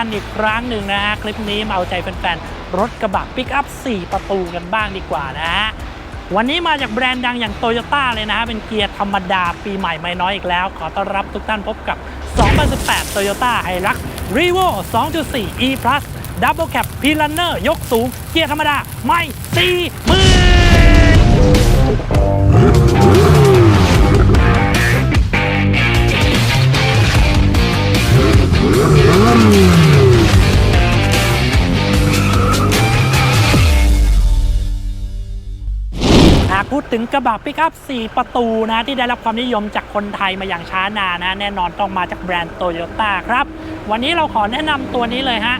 กันอีกครั้งหนึ่งนะฮะ คลิปนี้มาเอาใจแฟนๆ รถกระบะปิกอัพ 4 ประตูกันบ้างดีกว่านะฮะ วันนี้มาจากแบรนด์ดังอย่างโตโยต้าเลยนะฮะ เป็นเกียร์ธรรมดาปีใหม่ไม่น้อยอีกแล้ว ขอต้อนรับทุกท่านพบกับ 2018 Toyota Hilux Revo 2.4 E Plus Double Cab p l a n n e r ยกสูง เกียร์ธรรมดา ไม่สี่หมื่น พูดถึงกระบะปิกอัพ 4 ประตูนะที่ได้รับความนิยมจากคนไทยมาอย่างช้านานนะแน่นอนต้องมาจากแบรนด์โตโยต้าครับ วันนี้เราขอแนะนำตัวนี้เลยฮะ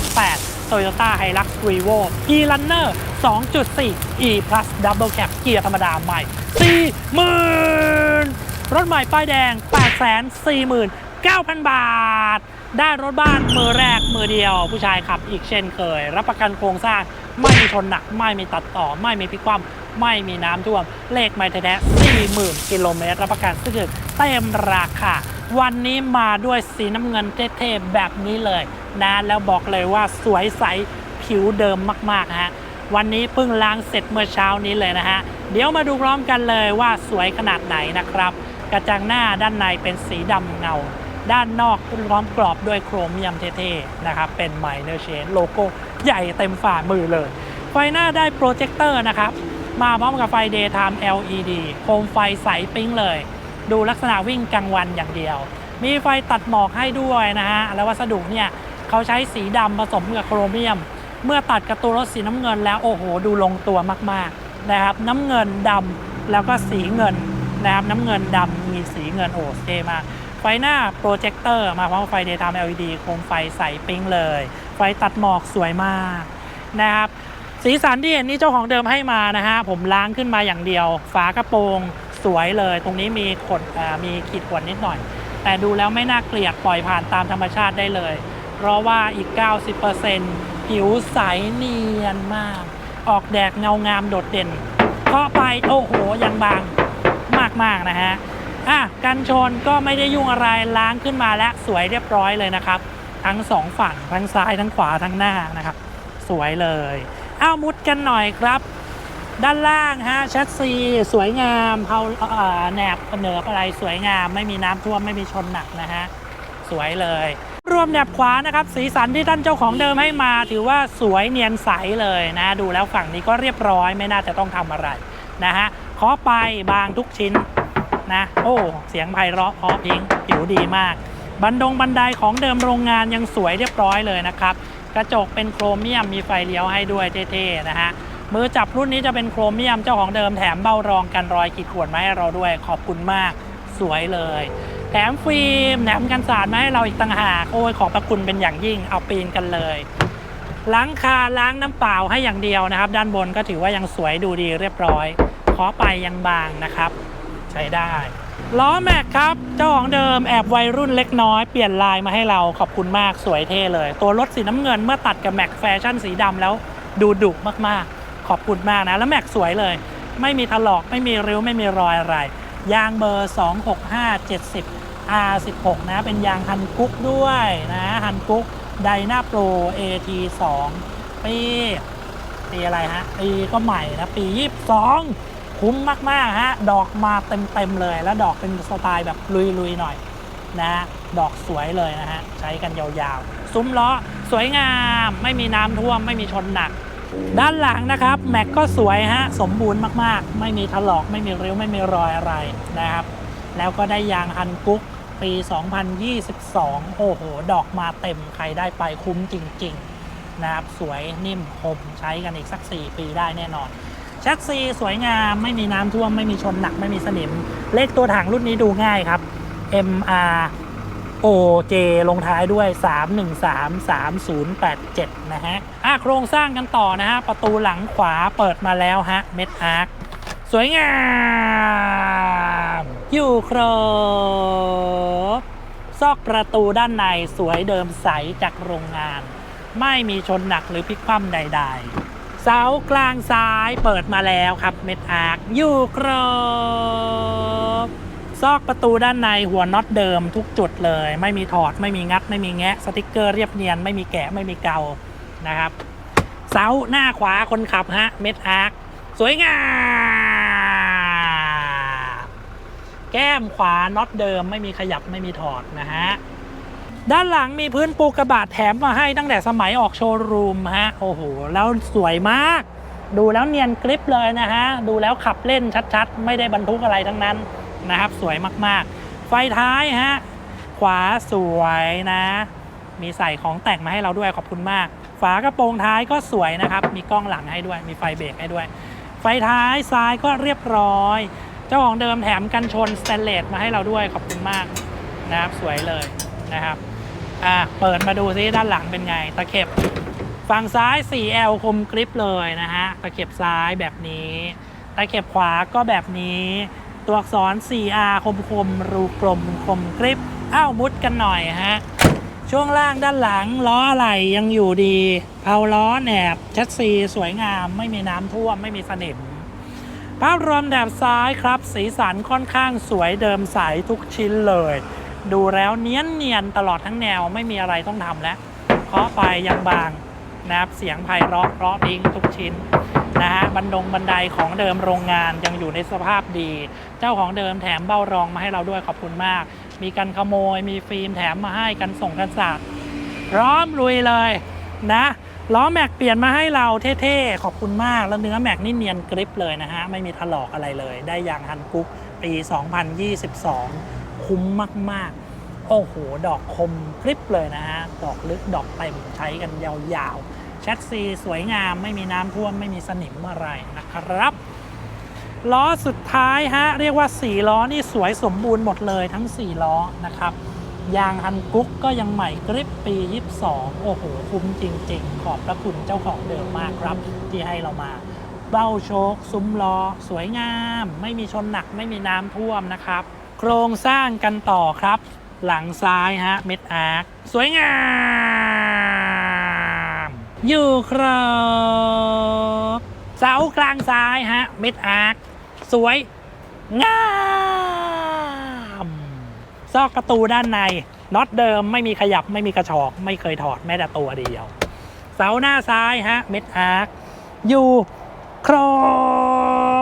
2018 Toyota Hilux Revo e-runner 2.4 e plus double cab เกียร์ธรรมดาใหม่ 40,000 รถใหม่ป้ายแดง 849,000 บาท ได้รถบ้านมือแรกมือเดียว ผู้ชายขับอีกเช่นเคย รับประกันโครงสร้าง ไม่มีชนหนัก ไม่มีตัดต่อ ไม่มีพลิกคว่ำ ไม่มีน้ำท่วม เลขไม่แท้ๆ40,000 กิโลเมตร รับประกันซึ่งเต็มราคา วันนี้มาด้วยสีน้ำเงินเท่ๆ แบบนี้เลยนะแล้วบอกเลยว่าสวยใสผิวเดิมมากๆฮะวันนี้เพิ่งล้างเสร็จเมื่อเช้านี้เลยนะฮะ เดี๋ยวมาดูพร้อมกันเลยว่าสวยขนาดไหนนะครับ กระจังหน้าด้านในเป็นสีดำเงา ด้านนอกล้อมกรอบด้วยโครเมียมเท่ๆนะครับ เป็นไมเนอร์เชนโลโก้ใหญ่เต็มฝ่ามือเลย ไฟหน้าได้โปรเจคเตอร์นะครับ มาพร้อมกับไฟ Daytime LED โคมไฟใสปิ๊งเลย ดูลักษณะวิ่งกลางวันอย่างเดียว มีไฟตัดหมอกให้ด้วยนะฮะ แล้ววัสดุเนี่ยเขาใช้สีดำผสมกับโครเมียม เมื่อตัดกับตัวรถสีน้ำเงินแล้วโอ้โห ดูลงตัวมากๆนะครับ น้ำเงินดำแล้วก็สีเงินนะครับน้ำเงินดำมีสีเงินโอ้เท่มากไฟหน้าโปรเจคเตอร์มาพร้อมกับไฟ Daytime LED โคมไฟใสปิ๊งเลย ไฟตัดหมอกสวยมากนะครับ สีสันที่เห็นนี่เจ้าของเดิมให้มานะฮะผมล้างขึ้นมาอย่างเดียว ฝากระโปรงสวยเลย ตรงนี้มีขดมีขีดข่วนนิดหน่อย แต่ดูแล้วไม่น่าเกลียดปล่อยผ่านตามธรรมชาติได้เลย เพราะว่าอีก 90%ผิวใสเนียนมาก ออกแดดเงางามโดดเด่นเคาะไปโอ้โหยังบางมากๆนะฮะอะกันชนก็ไม่ได้ยุ่งอะไรล้างขึ้นมาแล้วสวยเรียบร้อยเลยนะครับ ทั้งสองฝั่งทั้งซ้ายทั้งขวาทั้งหน้านะครับ สวยเลย อาวมุดกันหน่อยครับ ด้านล่างฮะแชสซีสวยงามเขาเอ่อแหนบเหนืออะไรสวยงาม ไม่มีน้ำท่วมไม่มีชนหนักนะฮะ สวยเลย รวมแหนบขวานะครับ สีสันที่ท่านเจ้าของเดิมให้มา ถือว่าสวยเนียนใสเลยนะ ดูแล้วฝั่งนี้ก็เรียบร้อยไม่น่าจะต้องทำอะไรนะฮะเคาะไปบางทุกชิ้นนะโอ้เสียงไพเราะเพราะพิงผิวดีมาก บันดงบันไดของเดิมโรงงานยังสวยเรียบร้อยเลยนะครับ กระจกเป็นโครเมียมมีไฟเลี้ยวให้ด้วยเท่ๆนะฮะมือจับรุ่นนี้จะเป็นโครเมียมเจ้าของเดิมแถมเบ้ารองกันรอยขีดข่วนมาให้เราด้วยขอบคุณมากสวยเลย แถมฟิล์มแถมกันสาดมาให้เราอีกต่างหากโอ้ยขอบพระคุณเป็นอย่างยิ่งเอาปีนกันเลยล้างคาล้างน้ำเปล่าให้อย่างเดียวนะครับ ด้านบนก็ถือว่ายังสวยดูดีเรียบร้อยขอไปยังบางนะครับ ใช้ได้ล้อแม็กครับ เจ้าของเดิมแอบวัยรุ่นเล็กน้อย เปลี่ยนลายมาให้เราขอบคุณมากสวยเท่เลย ตัวรถสีน้ำเงินเมื่อตัดกับแม็กแฟชั่นสีดำแล้วดูดุมากๆ ขอบคุณมากนะ แล้วแม็กสวยเลย ไม่มีถลอกไม่มีริ้วไม่มีรอยอะไร ยางเบอร์ 26570 R16 นะ เป็นยางฮันกุ๊กด้วยนะฮันกุ๊กไดนาโปร AT2 ปีปีอะไรฮะปีก็ใหม่นะปี 22 คุ้มมากๆฮะดอกมาเต็มๆเลย แล้วดอกเป็นสไตล์แบบลุยๆหน่อยนะฮะดอกสวยเลยนะฮะใช้กันยาวๆ ซุ้มล้อสวยงามไม่มีน้ำท่วมไม่มีชนหนัก ด้านหลังนะครับแม็กก็สวยฮะสมบูรณ์มากๆ ไม่มีถลอกไม่มีริ้วไม่มีรอยอะไรนะครับ แล้วก็ได้ยางฮันกุ๊กปี 2022 โอ้โห ดอกมาเต็มใครได้ไปคุ้มจริง ๆ นะครับ สวยนิ่มคมใช้กันอีกสัก 4 ปีได้แน่นอน ชสซีสวยงามไม่มีน้ำท่วมไม่มีชนหนักไม่มีสนิม เลขตัวถังรุ่นนี้ดูง่ายครับ MR OJ ลงท้ายด้วย 3133087 นะฮะอะโครงสร้างกันต่อนะฮะ ประตูหลังขวาเปิดมาแล้วฮะ เม็ดอาร์คสวยงาม อยู่ครบ ซอกประตูด้านในสวยเดิมใสจากโรงงาน ไม่มีชนหนักหรือพลิกคว่ำใด ๆ เสากลางซ้ายเปิดมาแล้วครับ เม็ดอาร์คอยู่ครบ ซอกประตูด้านในหัวน็อตเดิมทุกจุดเลย ไม่มีถอดไม่มีงัด ไม่มีแงะสติกเกอร์เรียบเนียน ไม่มีแกะไม่มีเกานะครับ เสาหน้าขวาคนขับฮะเม็ดอาร์คสวยงามแก้มขวาน็อตเดิมไม่มีขยับไม่มีถอดนะฮะ ด้านหลังมีพื้นปูกระบาดแถมมาให้ตั้งแต่สมัยออกโชว์รูมฮะโอ้โหแล้วสวยมาก ดูแล้วเนียนกริปเลยนะฮะ ดูแล้วขับเล่นชัดๆ ไม่ได้บรรทุกอะไรทั้งนั้นนะครับ สวยมากๆ ไฟท้ายฮะ ขวาสวยนะ มีใส่ของแต่งมาให้เราด้วยขอบคุณมาก ฝากระโปรงท้ายก็สวยนะครับ มีกล้องหลังให้ด้วย มีไฟเบรกให้ด้วย ไฟท้ายซ้ายก็เรียบร้อย เจ้าของเดิมแถมกันชนสแตนเลสมาให้เราด้วยขอบคุณมากนะครับ สวยเลยนะครับ อะเปิดมาดูซิด้านหลังเป็นไง ตะเข็บฝั่งซ้าย 4L คมกริปเลยนะฮะ ตะเข็บซ้ายแบบนี้ ตะเข็บขวาก็แบบนี้ ตัวอักษร 4R คมคมรูกลมคมกริปอ้าวมุดกันหน่อยฮะ ช่วงล่างด้านหลังล้ออะไรยังอยู่ดีเพาล้อแหนบชัดซีสวยงาม ไม่มีน้ำท่วมไม่มีสนิมภาพรวมแถบซ้ายครับ สีสันค่อนข้างสวยเดิมใสทุกชิ้นเลย ดูแล้วเนียนเนียนๆตลอดทั้งแนวไม่มีอะไรต้องทำแล้วเคาะไปยังบางนะครับเสียงไพเราะเพราะพริ้งทุกชิ้นนะฮะบันดงบันไดของเดิมโรงงานยังอยู่ในสภาพดี เจ้าของเดิมแถมเบ้ารองมาให้เราด้วยขอบคุณมาก มีกันขโมย มีฟิล์มแถมมาให้กันส่งกันสาดร้อมลุยเลยนะล้อแม็กเปลี่ยนมาให้เราเท่ๆ ขอบคุณมาก แล้วเนื้อแม็กนี่เนียนกริปเลยนะฮะ ไม่มีถลอกอะไรเลย ได้ยางฮันกุ๊กปี 2022 คุ้มมาก ๆ โอ้โห ดอกคมกริปเลยนะฮะ ดอกลึกดอกเต็มใช้กันยาวๆ แชทซีสวยงามไม่มีน้ำท่วมไม่มีสนิมอะไรนะครับ ล้อสุดท้ายฮะ เรียกว่า 4 ล้อนี่สวยสมบูรณ์หมดเลยทั้ง 4 ล้อนะครับยางฮันกุ๊กก็ยังใหม่กริปปี 22 โอ้โห คุ้มจริง ๆ ขอบพระคุณเจ้าของเดิมมากครับ ที่ให้เรามา เบ้าโชคซุ้มล้อ สวยงาม ไม่มีชนหนักไม่มีน้ำท่วมนะครับ ครงสร้างกันต่อครับ หลังซ้ายฮะเม็ดอาร์คสวยงาม อยู่ครับเสากลางซ้ายฮะเม็ดอาร์คสวยงามซอกประตูด้านในน็อตเดิมไม่มีขยับไม่มีกระชอก ไม่เคยถอดแม้แต่ตัวเดียว เสาหน้าซ้ายฮะเม็ดอาร์คอยู่คร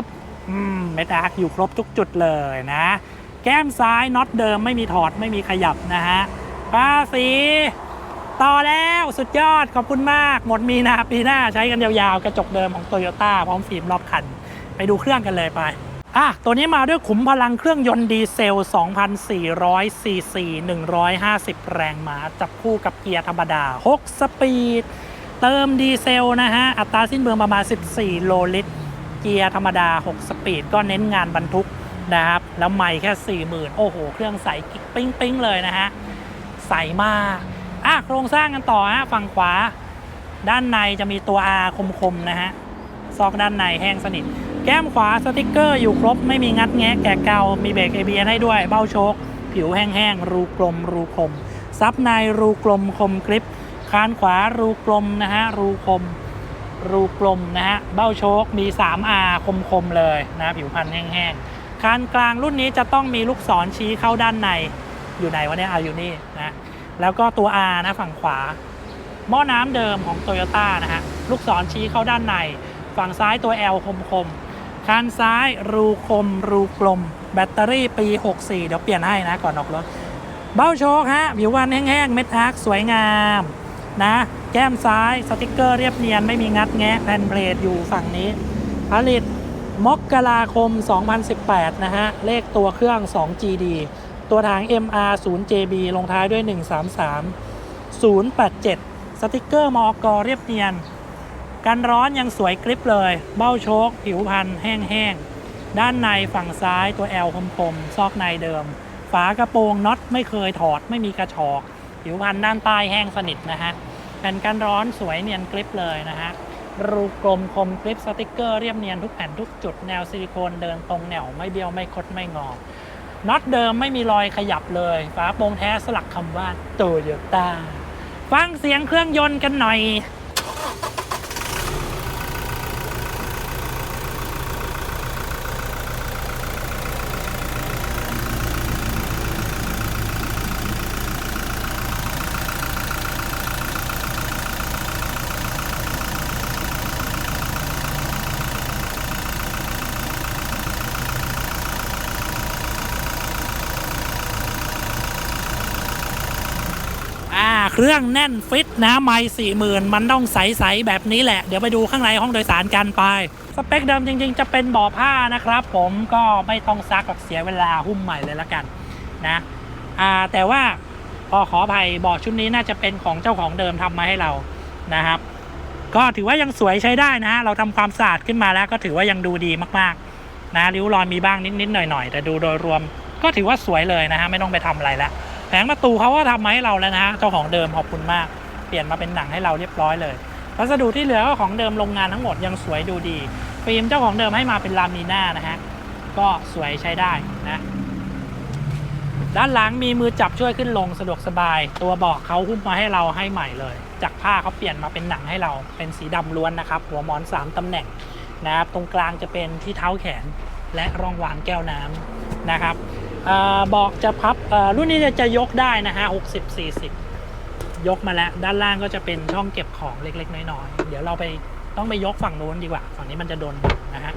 บเม็ดอาร์คอยู่ครบทุกจุดเลยนะ แก้มซ้ายน็อตเดิมไม่มีถอดไม่มีขยับนะฮะภาษีต่อแล้วสุดยอดขอบคุณมาก หมดมีนาปีหน้าใช้กันยาวๆ กระจกเดิมของโตโยต้าพร้อมฟิล์มรอบคัน ไปดูเครื่องกันเลยไปอะตัวนี้มาด้วยขุมพลังเครื่องยนต์ดีเซล 2,400 ซีซี 150 แรงม้า จับคู่กับเกียร์ธรรมดา 6 สปีด เติมดีเซลนะฮะ อัตราสิ้นเปลืองประมาณ 14 โลลิตร เกียร์ธรรมดา 6 สปีด ก็เน้นงานบรรทุก นะครับ แล้วไม่แค่ 40,000 โอ้โห เครื่องใสกิ๊กปิ๊งปิ๊งเลยนะฮะ ใสมากอะโครงสร้างกันต่อฮะ ฝั่งขวา ด้านในจะมีตัว R คมๆ นะฮะ ซอกด้านในแห้งสนิท แก้มขวาสติกเกอร์อยู่ครบ ไม่มีงัดแงะแกะเกา มีเบรก ABS ให้ด้วย เบ้าโชค ผิวแห้งๆ รูกลม รูคม ซับในรูกลมคมกริปคานขวารูกลมนะฮะ รูคม รูกลมนะฮะ เบ้าโชค มี 3R คมๆ เลยนะ ผิวพันธุ์แห้งๆ คานกลางรุ่นนี้จะต้องมีลูกศรชี้เข้าด้านในอยู่ไหนวะเนี่ยเอาอยู่นี่นะแล้วก็ตัว R นะฝั่งขวา หม้อน้ำเดิมของ t o y ยต้นะฮะลูกศรชี้เข้าด้านใน ฝั่งซ้ายตัว L คมคมๆคานซ้ายรูคมรูกลม แบตเตอรี่ปี 64 เดี๋ยวเปลี่ยนให้นะก่อนออกรถ เบ้าโชคฮะผิววันแห้งๆเม็ดอาร์คสวยงามนะแก้มซ้ายสติกเกอร์เรียบเนียนไม่มีงัดแงะแผ่นเพลทอยู่ฝั่งนี้ ผลิต มกราคม 2018 นะฮะ เลขตัวเครื่อง 2GD ตัวถัง MR 0 JB ลงท้ายด้วย 133 087 สติกเกอร์มอกเรียบเนียน กันร้อนยังสวยกริปเลย เบ้าโชค ผิวพันธ์แห้งๆ ด้านในฝั่งซ้ายตัว L คมๆ ซอกในเดิม ฝากระโปรงน็อตไม่เคยถอดไม่มีกระชอก ผิวพันธ์ด้านใต้แห้งสนิทนะฮะแผ่นกันร้อนสวยเนียนกริปเลยนะฮะ รูกลมคมคลิปสติกเกอร์เรียบเนียนทุกแผ่นทุกจุดแนวซิลิโคนเดินตรงแนวไม่เบี้ยวไม่คดไม่งอน็อตเดิมไม่มีรอยขยับเลย ฝาโปรงแท้สลักคำว่าโตโยต้าฟังเสียงเครื่องยนต์กันหน่อย เครื่องแน่นฟิตนะไม่สี่หมื่นมันต้องใสๆแบบนี้แหละ เดี๋ยวไปดูข้างในห้องโดยสารกันไป สเปคเดิมจริง ๆ จะเป็นบ่อผ้านะครับ ผมก็ไม่ต้องซักหรอกเสียเวลาหุ้มใหม่เลยละกันนะอ่าแต่ว่าพอขออภัยบ่อชุดนี้น่าจะเป็นของเจ้าของเดิมทำมาให้เรานะครับ ก็ถือว่ายังสวยใช้ได้นะเราทำความสะอาดขึ้นมาแล้วก็ถือว่ายังดูดีมากๆนะริ้วรอยมีบ้างนิดๆหน่อยๆแต่ดูโดยรวม ก็ถือว่าสวยเลยนะฮะไม่ต้องไปทำอะไรแล้ว แผงประตูเขาก็ทำมาให้เราแล้วนะฮะเจ้าของเดิมขอบคุณมาก เปลี่ยนมาเป็นหนังให้เราเรียบร้อยเลยวัสดุที่เหลือก็ของเดิมโรงงานทั้งหมดยังสวยดูดี ฟิล์มเจ้าของเดิมให้มาเป็นลามิน่านะฮะก็สวยใช้ได้นะ ด้านหลังมีมือจับช่วยขึ้นลงสะดวกสบาย ตัวเบาะเขาหุ้มมาให้เราให้ใหม่เลย จากผ้าเขาเปลี่ยนมาเป็นหนังให้เราเป็นสีดำล้วนนะครับ หัวหมอน 3ตำแหน่งนะครับตรงกลางจะเป็นที่เท้าแขนและรองวางแก้วน้ำนะครับ เอ่อเบาะจะพับรุ่นนี้จะยกได้นะฮะ60 40 ยกมาแล้วด้านล่างก็จะเป็นช่องเก็บของเล็ก ๆ น้อยๆเดี๋ยวเราไปต้องไปยกฝั่งนู้นดีกว่า ฝั่งนี้มันจะโดนนะฮะ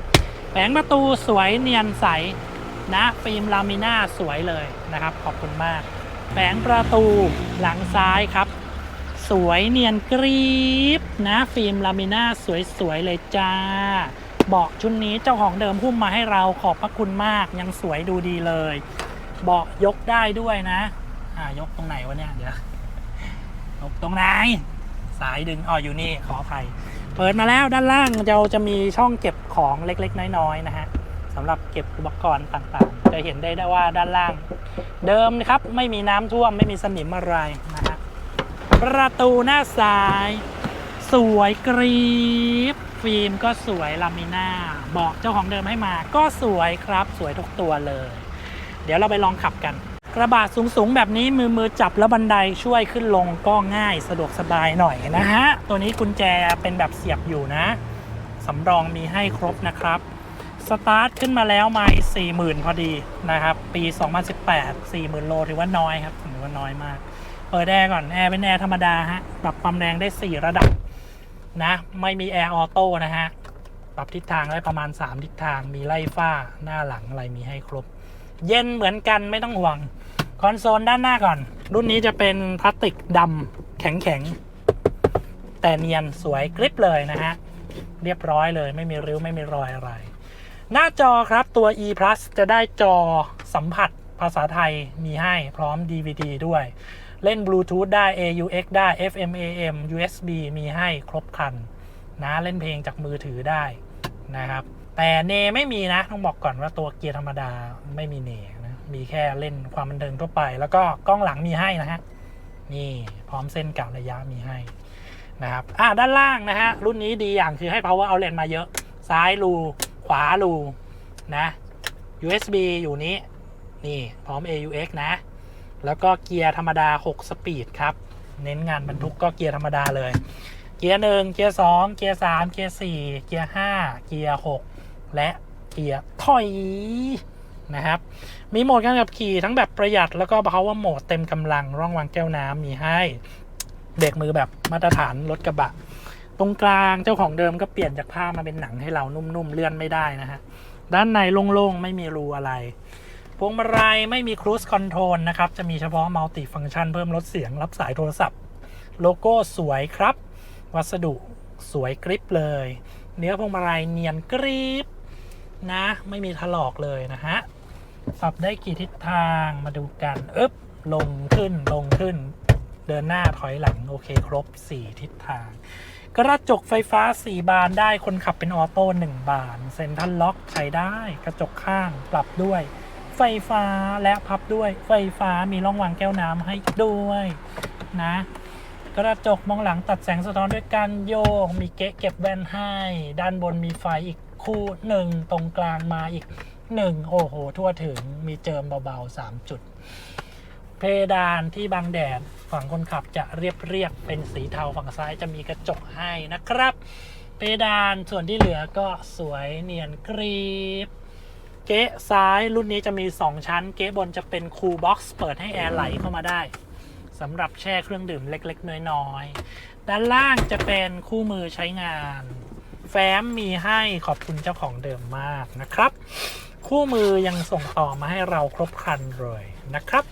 แผงประตูสวยเนียนใสนะฟิล์มลามิน่าสวยเลยนะครับ ขอบคุณมากแผงประตูหลังซ้ายครับ สวยเนียนกรีบนะฟิล์มลามิน่าสวยๆเลยจ้า บาะชุดนี้เจ้าของเดิมหุ้มมาให้เราขอบพระคุณมากยังสวยดูดีเลยเบาะยกได้ด้วยนะ อ่ายกตรงไหนวะเนี่ยเดี๋ยวยกตรงไหน สายดึงอ๋ออยู่นี่ขออภัยเปิดมาแล้วด้านล่างเราจะมีช่องเก็บของเล็กๆ น้อยๆนะฮะสำหรับเก็บอุปกรณ์ต่างๆ จะเห็นได้ได้ว่าด้านล่าง เดิมนะครับไม่มีน้ำท่วมไม่มีสนิมอะไรนะฮะประตูหน้าซ้าย สวยกรีบ ฟิล์มก็สวยลามิน่าบาะเจ้าของเดิมให้มา ก็สวยครับสวยทุกตัวเลย เดี๋ยวเราไปลองขับกัน กระบะสูงๆ แบบนี้มือมือจับแล้วบันไดช่วยขึ้นลงก็ง่ายสะดวกสบายหน่อยนะฮะ ตัวนี้กุญแจเป็นแบบเสียบอยู่นะสำรองมีให้ครบนะครับสตาร์ทขึ้นมาแล้วไม่สี่หมื่นพอดีนะครับ ปี 2018 40,000 โลถือว่าน้อยครับถือว่าน้อยมาก เปิดแอร์ก่อน แอร์เป็นแอร์ธรรมดาฮะ ปรับความแรงได้ 4 ระดับ นะ ไม่มีแอร์ออโต้นะฮะ ปรับทิศทางได้ประมาณ 3 ทิศทาง มีไล่ฝ้าหน้าหลังอะไรมีให้ครบ เย็นเหมือนกันไม่ต้องห่วง คอนโซลด้านหน้าก่อน รุ่นนี้จะเป็นพลาสติกดำแข็งๆ แต่เนียนสวยกริบเลยนะฮะ เรียบร้อยเลยไม่มีริ้วไม่มีรอยอะไร หน้าจอครับตัว e plus จะได้จอสัมผัสภาษาไทยมีให้พร้อม DVD ด้วย เล่นบลูทูธได้ AUX ได้ FM AM USB มีให้ครบคัน นะเล่นเพลงจากมือถือได้นะครับ แต่เนไม่มีนะ ต้องบอกก่อนว่าตัวเกียร์ธรรมดาไม่มีเนนะมีแค่เล่นความบันเทิงทั่วไป แล้วก็กล้องหลังมีให้นะฮะนี่พร้อมเส้นกะระยะมีให้นะครับอ่าด้านล่างนะฮะ รุ่นนี้ดีอย่างคือให้ power outlet มาเยอะ ซ้ายรู ขวารูนะ USB อยู่นี้ นี่ พร้อม AUX นะ แล้วก็เกียร์ธรรมดา 6 สปีดครับ เน้นงานบรรทุกก็เกียร์ธรรมดาเลย เกียร์หนึ่งเกียร์สองเกียร์สามเกียร์สี่เกียร์ห้าเกียร์หกและเกียร์ถอยนะครับ มีโหมดการขับขี่ทั้งแบบประหยัดแล้วก็ power mode เต็มกำลังร่องวางแก้วน้ำมีให้เบรกมือแบบมาตรฐานรถกระบะ ตรงกลางเจ้าของเดิมก็เปลี่ยนจากผ้ามาเป็นหนังให้เรานุ่มๆเลื่อนไม่ได้นะฮะด้านในโล่งๆไม่มีรูอะไร วงมาลัยไม่มีครู i คอนโทรลนะครับ จะมีเฉพาะมัลติฟัง c t ชันเพิ่มลดเสียงรับสายโทรศัพท์ โลโก้สวยครับ วัสดุสวยกริปเลย เนื้อพวงมาลัยเนียนกริปนะ ไม่มีถลอกเลยนะฮะปรับได้กี่ทิศทางมาดูกันอึ๊บลงขึ้นลงขึ้น เดินหน้าถอยหลัง โอเคครบ 4 ทิศทาง กระจกไฟฟ้า 4 บานได้คนขับเป็นออโต้1บาน เซ็นทรัลล็อกใช้ได้ กระจกข้างปรับด้วย ไฟฟ้าและพับด้วยไฟฟ้ามีร่องวางแก้วน้ำให้ด้วยนะ กระจกมองหลังตัดแสงสะท้อนด้วยการโยก มีเก๊ะเก็บแว่นให้ ด้านบนมีไฟอีกคู่หนึ่งตรงกลางมาอีกหนึ่งโอ้โห ทั่วถึงมีเจิมเบาๆ 3 จุด เพดานที่บังแดดฝั่งคนขับจะเรียบเรียบๆเป็นสีเทาฝั่งซ้ายจะมีกระจกให้นะครับ เพดานส่วนที่เหลือก็สวยเนียนกรีบ เก๊ะซ้ายรุ่นนี้จะมี 2 ชั้น เก๊ะบนจะเป็นคูลบ็อกซ์เปิดให้แอร์ไหลเข้ามาได้สำหรับแช่เครื่องดื่มเล็กๆ น้อยๆ ด้านล่างจะเป็นคู่มือใช้งาน แฟ้มมีให้ขอบคุณเจ้าของเดิมมากนะครับ คู่มือยังส่งต่อมาให้เราครบครันเลยนะครับ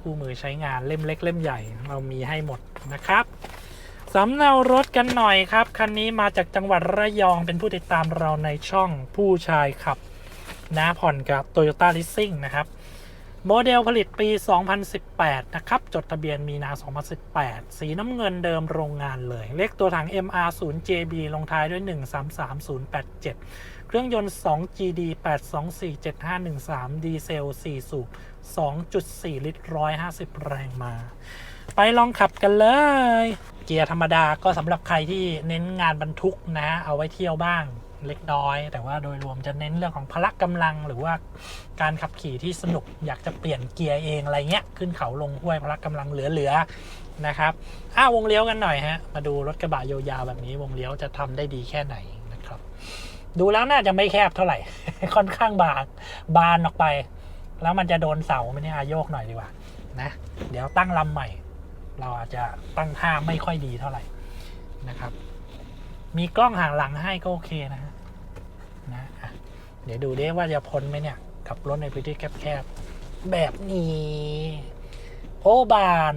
คู่มือใช้งานเล่มเล็กเล่มใหญ่ เรามีให้หมดนะครับสำเนารถกันหน่อยครับ คันนี้มาจากจังหวัดระยองเป็นผู้ติดตามเราในช่องผู้ชายขับ นะผ่อนกับ Toyota Leasing นะครับ โมเดลผลิตปี 2018 นะครับ จดทะเบียนมีนา 2018 สีน้ำเงินเดิมโรงงานเลย เลขตัวถัง MR0JB ลงท้ายด้วย 133087 เครื่องยนต์ 2GD 8247513 ดีเซล 4 สูบ 2.4 ลิตร 150 แรงมาไปลองขับกันเลย เกียร์ธรรมดาก็สำหรับใครที่เน้นงานบรรทุกนะ เอาไว้เที่ยวบ้าง เล็กน้อย แต่ว่าโดยรวมจะเน้นเรื่องของพละกำลัง หรือว่าการขับขี่ที่สนุกอยากจะเปลี่ยนเกียร์เองอะไรเงี้ยขึ้นเขาลงห้วยพละกำลังเหลือๆนะครับอ้าววงเลี้ยวกันหน่อยฮะมาดูรถกระบะยาวๆแบบนี้วงเลี้ยวจะทำได้ดีแค่ไหนนะครับ ดูแล้วน่าจะไม่แคบเท่าไหร่ ค่อนข้างบานบานออกไป แล้วมันจะโดนเสาไมเนี่ได้โยกหน่อยดีกว่านะเดี๋ยวตั้งลำใหม่ เราอาจจะตั้งท่าไม่ค่อยดีเท่าไหร่นะครับ มีกล้องห่างหลังให้ก็โอเคนะฮะนะเดี๋ยวดูดิว่าจะพ้นไหมเนี่ยขับรถในพื้นที่แคบๆ แบบนี้ โอ้บาน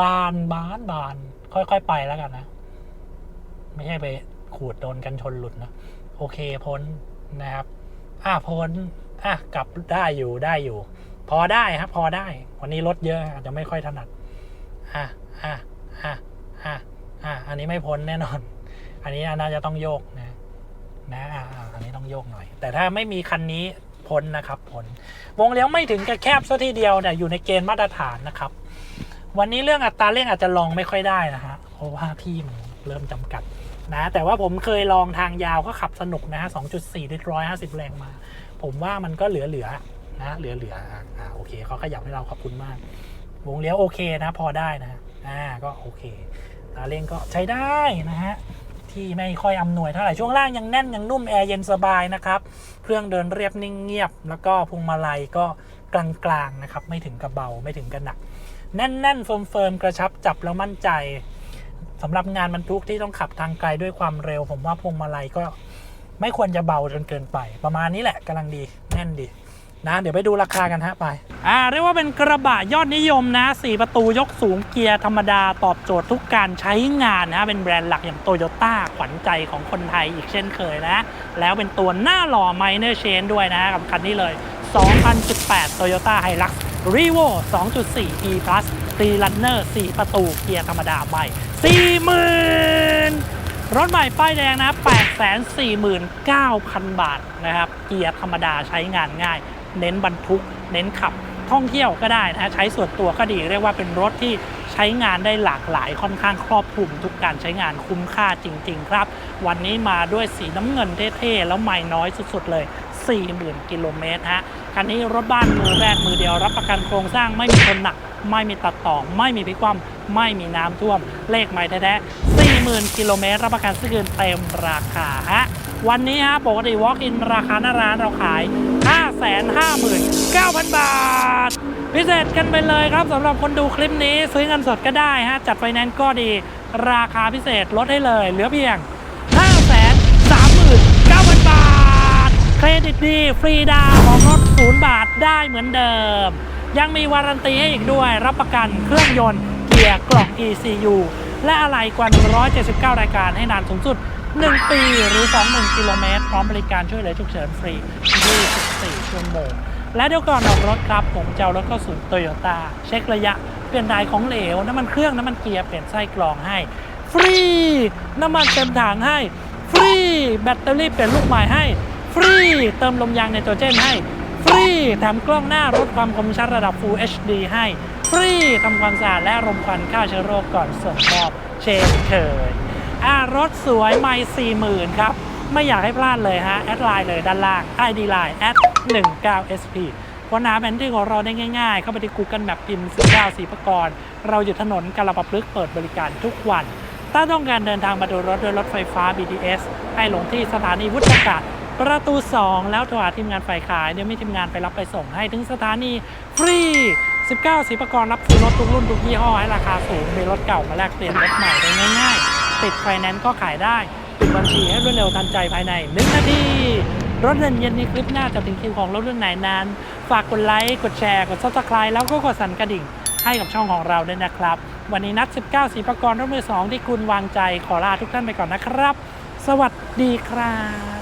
บานบานบาน ค่อยๆ ไปแล้วกันนะ ไม่ใช่ไปขูดโดนกันชนหลุดนะ โอเคพ้นนะครับ อะพ้น อะกลับได้อยู่ได้อยู่ พอได้ครับ พอได้ วันนี้รถเยอะอาจจะไม่ค่อยถนัด อะอะ อะอันนี้ไม่พ้นแน่นอน อันนี้น่าจะต้องโยกนะ นะอะอะอันนี้ต้องโยกหน่อย แต่ถ้าไม่มีคันนี้พ้นนะครับพ้นวงเลี้ยวไม่ถึงกับแคบซะทีเดียวแต่อยู่ในเกณฑ์มาตรฐานนะครับ วันนี้เรื่องอัตราเร่งอาจจะลองไม่ค่อยได้นะฮะเพราะว่าที่มันเริ่มจำกัดนะแต่ว่าผมเคยลองทางยาวก็ขับสนุกนะฮะ 2.4 ลิตร 150 แรงมา ผมว่ามันก็เหลือๆนะ เหลือๆอ่าโอเคเขาขยับให้เราขอบคุณมาก วงเลี้ยวโอเคนะ พอได้นะ อ่า ก็โอเค ตาเร่งก็ใช้ได้นะฮะที่ไม่ค่อยอำนวยเท่าไหร่ช่วงล่างยังแน่นยังนุ่มแอร์เย็นสบายนะครับ เครื่องเดินเรียบนิ่งเงียบ แล้วก็พวงมาลัยก็กลางๆนะครับ ไม่ถึงกับเบาไม่ถึงกับหนัก แน่นๆเฟิร์มๆกระชับจับแล้วมั่นใจสำหรับงานบรรทุกที่ต้องขับทางไกลด้วยความเร็ว ผมว่าพวงมาลัยก็ไม่ควรจะเบาจนเกินไป ประมาณนี้แหละกำลังดีแน่นดี นะเดี๋ยวไปดูราคากันฮะไปอ่าเรียกว่าเป็นกระบะยอดนิยมนะ 4 ประตูยกสูงเกียร์ธรรมดาตอบโจทย์ทุกการใช้งานนะ เป็นแบรนด์หลักอย่างโตโยต้าขวัญใจของคนไทยอีกเช่นเคยนะ แล้วเป็นตัวหน้าหล่อไมเนอร์เชนด้วยนะกับคันนี้เลย 2018 Toyota Hilux Revo 2.4 E Plus Pre Runner 4 ประตูเกียร์ธรรมดาใหม่ 40,000รถใหม่ป้ายแดงนะ 849,000 บาทนะครับ เกียร์ธรรมดาใช้งานง่าย เน้นบรรทุก เน้นขับท่องเที่ยวก็ได้นะใช้ส่วนตัวก็ดีเรียกว่าเป็นรถที่ใช้งานได้หลากหลายค่อนข้างครอบคลุมทุกการใช้งานคุ้มค่าจริง ๆ ครับ วันนี้มาด้วยสีน้ำเงินเท่ๆ แล้วไม่น้อยสุดๆเลย 40,000 กิโลเมตรฮะคันนี้รถบ้านมือแรกมือเดียวรับประกันโครงสร้างไม่มีชนหนัก ไม่มีตัดต่อ ไม่มีพิกคว่ำไม่มีน้ำท่วม เลขไม่แท้ๆ40,000 กิโลเมตรรับประกันซื้อคืนเต็มราคาฮะ วันนี้ฮะปกติ walk in ราคาหน้าร้านเราขาย 559,000 บาท พิเศษกันไปเลยครับสำหรับคนดูคลิปนี้ซื้อเงินสดก็ได้ฮะจัดไฟแนนซ์ก็ดี ราคาพิเศษลดให้เลย เหลือเพียง 539,000 บาท เครดิตดีฟรีดาวของรถศูนย์บาทได้เหมือนเดิม ยังมีวารันตีให้อีกด้วย รับประกันเครื่องยนต์เกียร์กล่อง ECU และอะไรกว่า 179 รายการให้นานสูงสุด 1 ปีหรือ 20,000 กิโลเมตร พร้อมบริการช่วยเหลือฉุกเฉินฟรี 24 ชั่วโมง และเดี๋ยวก่อนออกรถครับ ผมจะเอารถเข้าศูนย์โตโยต้าเช็คระยะ เปลี่ยนถ่ายของเหลว น้ำมันเครื่อง น้ำมันเกียร์ เปลี่ยนไส้กรองให้ ฟรี น้ำมันเต็มถังให้ ฟรี แบตเตอรี่เปลี่ยนลูกใหม่ให้ ฟรี เติมลมยางไนโตรเจนให้ ฟรี แถมกล้องหน้ารถความคมชัดระดับ Full HD ให้ ฟรี ทำความสะอาดและรมควันฆ่าเชื้อโรคก่อนส่งมอบเช่นเคย อ่ารถสวยไม่สี่หมื่นครับ ไม่อยากให้พลาดเลยฮะ แอดไลน์เลยด้านล่าง ID Line แอด19 SP ค้นหาแผนที่ของเราได้ง่ายๆ เข้าไปที่ Google Map พิมพ์19สีประกรณ์เราอยู่ถนนกาลปะพฤกเปิดบริการทุกวัน ถ้าต้องการเดินทางมาดูรถด้วยรถไฟฟ้า BTS ให้ลงที่สถานีวุฒากาศประตู 2 แล้วโทรหาทีมงานฝ่ายขาย เดี๋ยวมีทีมงานไปรับไปส่งให้ถึงสถานีฟรี 19สีประกรณ์รับซื้อรถทุกรุ่นทุกยี่ห้อให้ราคาสูงมีรถเก่ามาแลกเปลี่ยนรถใหม่ได้ง่ายๆ ติดไฟแนนซ์ก็ขายได้ปิดบัญชีให้รวดเร็วทันใจภายใน1นาทีรถเย็นเย็นนี้คลิปหน้าจะถึงคิวของรถเรื่องไหนนั้นฝากกดไลค์ กดแชร์ กดซับสไคร b e แล้วก็กดสั่นกระดิ่งให้กับช่องของเราด้วยนะครับ วันนี้นัด 19สีประกรณ์รถมือ 2 ที่คุณวางใจขอลาทุกท่านไปก่อนนะครับ สวัสดีครับ